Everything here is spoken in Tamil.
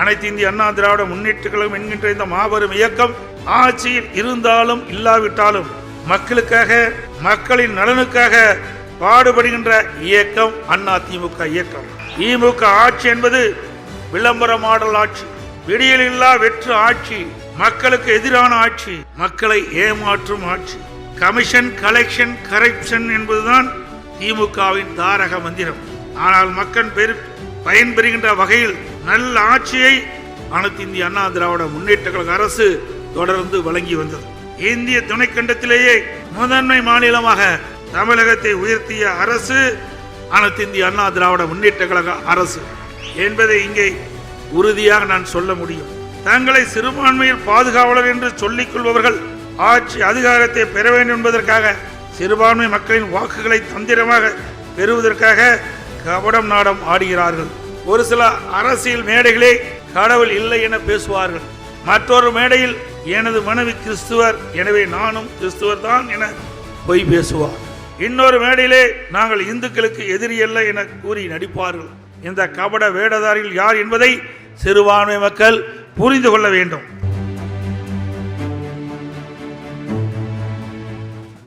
அனைத்து இந்திய அண்ணா திராவிட முன்னேற்ற கழகம் என்கின்ற இந்த மாபெரும் இயக்கம் ஆட்சியில் இருந்தாலும் இல்லாவிட்டாலும் மக்களுக்காக மக்களின் நலனுக்காக பாடுபடுகின்ற இயக்கம் அண்ணா திமுக இயக்கம். திமுக ஆட்சி என்பது விளம்பர மாடல் ஆட்சி. விடியலில்லா வெற்று ஆட்சி. மக்களுக்கு எதிரான ஆட்சி. மக்களை ஏமாற்றும் ஆட்சி. கமிஷன் கலெக்ஷன் கரப்ஷன் என்பதுதான் திமுகவின் தாரக மந்திரம். ஆனால் மக்கள் பெரு பயன்பெறுகின்ற வகையில் நல்ல ஆட்சியை அனைத்து இந்திய அண்ணா திராவிட முன்னேற்ற கழக அரசு தொடர்ந்து வழங்கி வந்தது. இந்திய துணைக்கண்டத்திலேயே முதன்மை மாநிலமாக தமிழகத்தை உயர்த்திய அரசு அனைத்து இந்திய அண்ணா திராவிட முன்னேற்ற கழக அரசு என்பதை இங்கே உறுதியாக நான் சொல்ல முடியும். தங்களை சிறுபான்மையில் பாதுகாவலர் என்று சொல்லிக் கொள்பவர்கள் ஆட்சி அதிகாரத்தை பெற வேண்டும் என்பதற்காக சிறுபான்மை மக்களின் வாக்குகளை தந்திரமாக பெறுவதற்காக கபடம் நாடம் ஆடுகிறார்கள். ஒரு சில அரசியல் மேடைகளே கடவுள் இல்லை என பேசுவார்கள். மற்றொரு மேடையில் எனது மனைவி கிறிஸ்துவர் எனவே நானும் கிறிஸ்துவர் தான் என பொய் பேசுவார். இன்னொரு மேடையிலே நாங்கள் இந்துக்களுக்கு எதிரி அல்ல என கூறி நடிப்பார்கள். இந்த கபட வேடதாரிகள் யார் என்பதை சிறுபான்மை மக்கள் புரிந்து கொள்ள வேண்டும்.